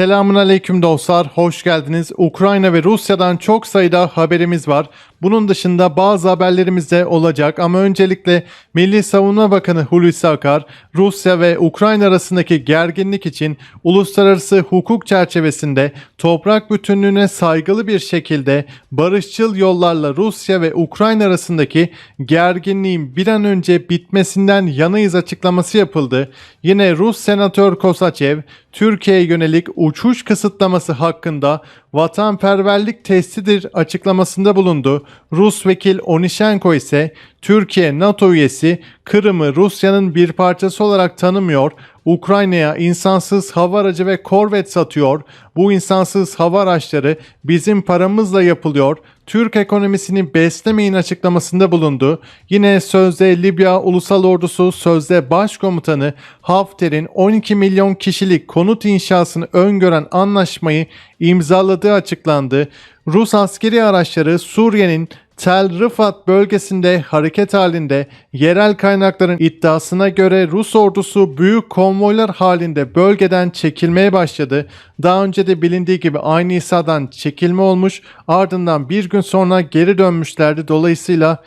Selamun aleyküm dostlar, hoş geldiniz. Ukrayna ve Rusya'dan çok sayıda haberimiz var. Bunun dışında bazı haberlerimiz de olacak ama öncelikle Milli Savunma Bakanı Hulusi Akar, Rusya ve Ukrayna arasındaki gerginlik için uluslararası hukuk çerçevesinde toprak bütünlüğüne saygılı bir şekilde barışçıl yollarla Rusya ve Ukrayna arasındaki gerginliğin bir an önce bitmesinden yanayız açıklaması yapıldı. Yine Rus Senatör Kosaçev, Türkiye'ye yönelik uçuş kısıtlaması hakkında vatanperverlik testidir açıklamasında bulundu. Rus vekil Onishenko ise Türkiye NATO üyesi Kırım'ı Rusya'nın bir parçası olarak tanımıyor, Ukrayna'ya insansız hava aracı ve korvet satıyor. Bu insansız hava araçları bizim paramızla yapılıyor. Türk ekonomisini beslemeyin açıklamasında bulundu. Yine sözde Libya Ulusal Ordusu sözde başkomutanı Hafter'in 12 milyon kişilik konut inşasını öngören anlaşmayı imzaladığı açıklandı. Rus askeri araçları Suriye'nin Tel Rifat bölgesinde hareket halinde yerel kaynakların iddiasına göre Rus ordusu büyük konvoylar halinde bölgeden çekilmeye başladı. Daha önce de bilindiği gibi aynı İsa'dan çekilme olmuş ardından bir gün sonra geri dönmüşlerdi. Dolayısıyla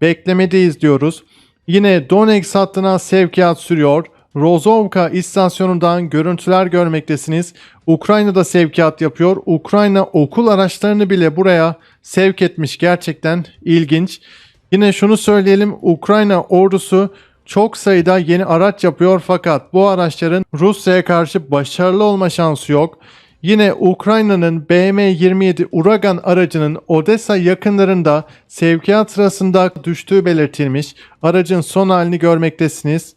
beklemedeyiz diyoruz. Yine Donetsk hattına sevkiyat sürüyor. Rozovka istasyonundan görüntüler görmektesiniz. Ukrayna'da sevkiyat yapıyor. Ukrayna okul araçlarını bile buraya sevk etmiş. Gerçekten ilginç. Yine şunu söyleyelim. Ukrayna ordusu çok sayıda yeni araç yapıyor fakat bu araçların Rusya'ya karşı başarılı olma şansı yok. Yine Ukrayna'nın BM-27 Uragan aracının Odessa yakınlarında sevkiyat sırasında düştüğü belirtilmiş. Aracın son halini görmektesiniz.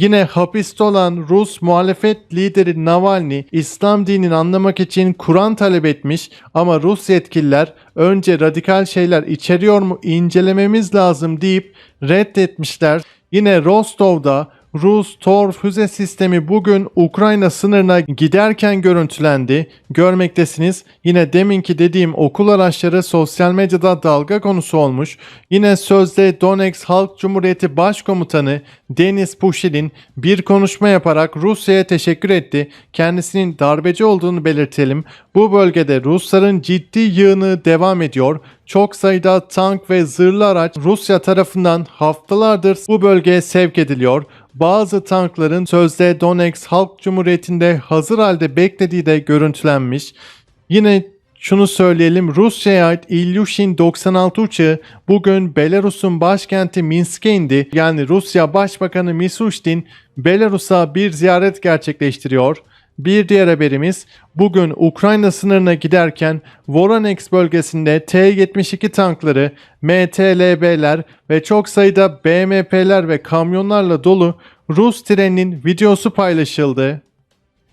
Yine hapiste olan Rus muhalefet lideri Navalny İslam dinini anlamak için Kur'an talep etmiş ama Rus yetkililer önce radikal şeyler içeriyor mu incelememiz lazım deyip reddetmişler. Yine Rostov'da Rus Tor füze sistemi bugün Ukrayna sınırına giderken görüntülendi. Görmektesiniz. Yine deminki dediğim okul araçları sosyal medyada dalga konusu olmuş. Yine sözde Donetsk Halk Cumhuriyeti Başkomutanı Denis Pushilin bir konuşma yaparak Rusya'ya teşekkür etti. Kendisinin darbeci olduğunu belirtelim. Bu bölgede Rusların ciddi yığını devam ediyor. Çok sayıda tank ve zırhlı araç Rusya tarafından haftalardır bu bölgeye sevk ediliyor. Bazı tankların sözde Donetsk Halk Cumhuriyeti'nde hazır halde beklediği de görüntülenmiş. Yine şunu söyleyelim Rusya'ya ait Ilyushin 96 uçağı bugün Belarus'un başkenti Minsk'e indi. Yani Rusya Başbakanı Mishustin Belarus'a bir ziyaret gerçekleştiriyor. Bir diğer haberimiz bugün Ukrayna sınırına giderken Voronezh bölgesinde T-72 tankları, MTLB'ler ve çok sayıda BMP'ler ve kamyonlarla dolu Rus treninin videosu paylaşıldı.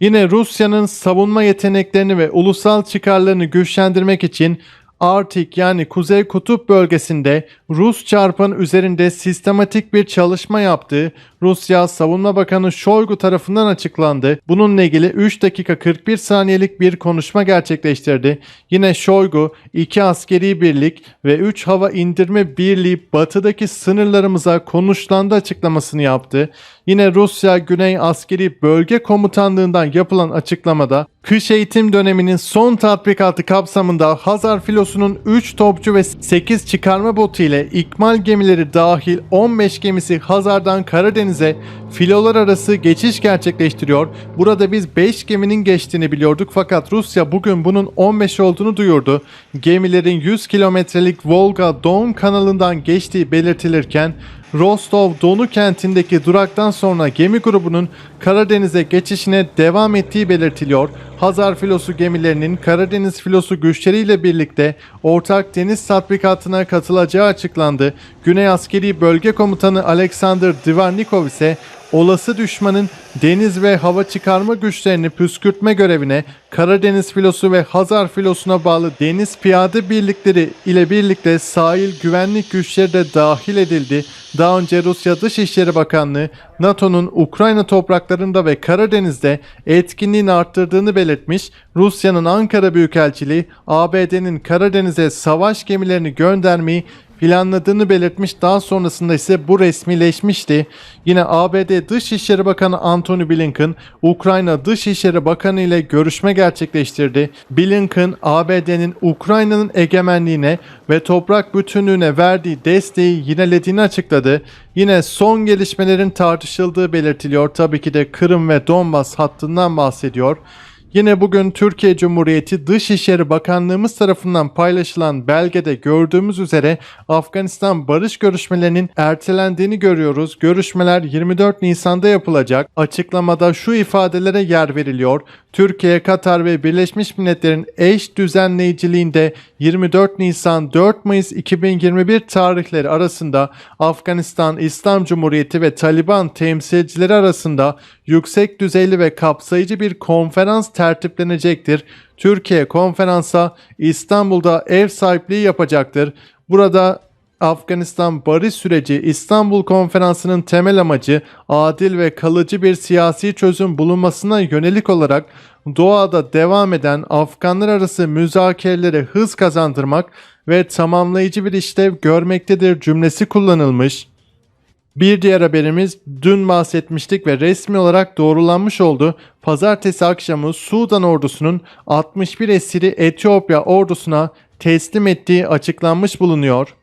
Yine Rusya'nın savunma yeteneklerini ve ulusal çıkarlarını güçlendirmek için Arktik yani Kuzey Kutup bölgesinde Rus çarpanı üzerinde sistematik bir çalışma yaptığı Rusya Savunma Bakanı Shoigu tarafından açıklandı. Bununla ilgili 3 dakika 41 saniyelik bir konuşma gerçekleştirdi. Yine Shoigu 2 askeri birlik ve 3 hava indirme birliği batıdaki sınırlarımıza konuşlandı açıklamasını yaptı. Yine Rusya Güney Askeri Bölge Komutanlığından yapılan açıklamada kış eğitim döneminin son tatbikatı kapsamında Hazar filosunun 3 topçu ve 8 çıkarma botu ile ikmal gemileri dahil 15 gemisi Hazar'dan Karadeniz'e filolar arası geçiş gerçekleştiriyor. Burada biz 5 geminin geçtiğini biliyorduk fakat Rusya bugün bunun 15 olduğunu duyurdu. Gemilerin 100 kilometrelik Volga Don kanalından geçtiği belirtilirken Rostov Donu kentindeki duraktan sonra gemi grubunun Karadeniz'e geçişine devam ettiği belirtiliyor. Hazar filosu gemilerinin Karadeniz filosu güçleriyle birlikte ortak deniz tatbikatına katılacağı açıklandı. Güney Askeri Bölge Komutanı Alexander Divarnikov ise olası düşmanın deniz ve hava çıkarma güçlerini püskürtme görevine Karadeniz filosu ve Hazar filosuna bağlı deniz piyade birlikleri ile birlikte sahil güvenlik güçleri de dahil edildi. Daha önce Rusya Dışişleri Bakanlığı NATO'nun Ukrayna topraklarında ve Karadeniz'de etkinliğini arttırdığını belirtmiş. Rusya'nın Ankara Büyükelçiliği ABD'nin Karadeniz'e savaş gemilerini göndermeyi planladığını belirtmiş. Daha sonrasında ise bu resmileşmişti. Yine ABD Dışişleri Bakanı Antony Blinken, Ukrayna Dışişleri Bakanı ile görüşme gerçekleştirdi. Blinken, ABD'nin Ukrayna'nın egemenliğine ve toprak bütünlüğüne verdiği desteği yinelediğini açıkladı. Yine son gelişmelerin tartışıldığı belirtiliyor. Tabii ki de Kırım ve Donbas hattından bahsediyor. Yine bugün Türkiye Cumhuriyeti Dışişleri Bakanlığımız tarafından paylaşılan belgede gördüğümüz üzere Afganistan barış görüşmelerinin ertelendiğini görüyoruz. Görüşmeler 24 Nisan'da yapılacak. Açıklamada şu ifadelere yer veriliyor. Türkiye, Katar ve Birleşmiş Milletler'in eş düzenleyiciliğinde 24 Nisan 4 Mayıs 2021 tarihleri arasında Afganistan İslam Cumhuriyeti ve Taliban temsilcileri arasında yüksek düzeyli ve kapsayıcı bir konferans tertiplenecektir. Türkiye konferansa İstanbul'da ev sahipliği yapacaktır. Burada Afganistan barış süreci İstanbul Konferansı'nın temel amacı adil ve kalıcı bir siyasi çözüm bulunmasına yönelik olarak doğada devam eden Afganlar arası müzakerelere hız kazandırmak ve tamamlayıcı bir işlev görmektedir cümlesi kullanılmış. Bir diğer haberimiz dün bahsetmiştik ve resmi olarak doğrulanmış oldu. Pazartesi akşamı Sudan ordusunun 61 esiri Etiyopya ordusuna teslim ettiği açıklanmış bulunuyor.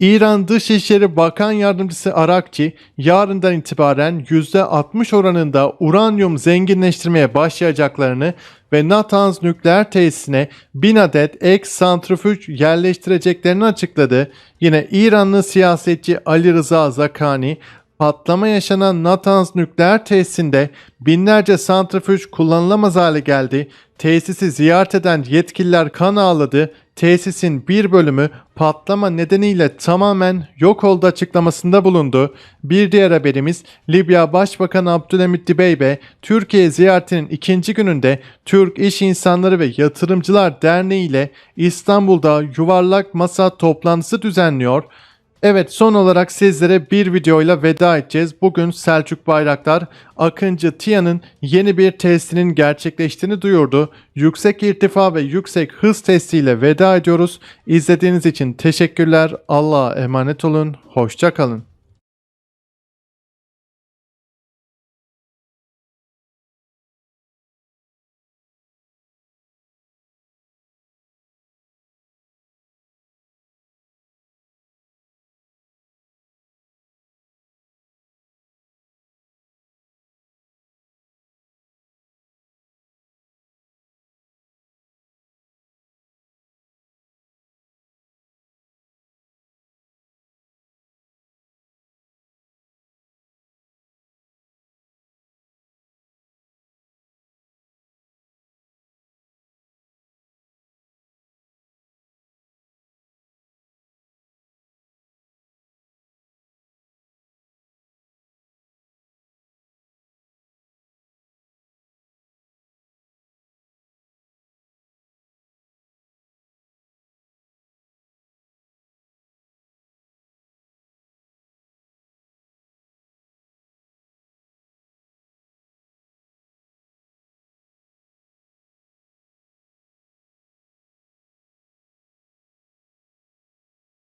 İran Dışişleri Bakan Yardımcısı Arakçi yarından itibaren %60 oranında uranyum zenginleştirmeye başlayacaklarını ve Natanz nükleer tesisine 1000 adet ek santrifüj yerleştireceklerini açıkladı. Yine İranlı siyasetçi Ali Rıza Zakani patlama yaşanan Natanz nükleer tesisinde binlerce santrifüj kullanılamaz hale geldi. Tesisi ziyaret eden yetkililer kan ağladı. Tesisin bir bölümü patlama nedeniyle tamamen yok oldu açıklamasında bulundu. Bir diğer haberimiz Libya Başbakanı Abdülhamit Dibeybe Türkiye ziyaretinin ikinci gününde Türk İş İnsanları ve Yatırımcılar Derneği ile İstanbul'da yuvarlak masa toplantısı düzenliyor. Evet son olarak sizlere bir videoyla veda edeceğiz. Bugün Selçuk Bayraktar Akıncı TİA'nın yeni bir testinin gerçekleştiğini duyurdu. Yüksek irtifa ve yüksek hız testiyle veda ediyoruz. İzlediğiniz için teşekkürler. Allah'a emanet olun. Hoşça kalın.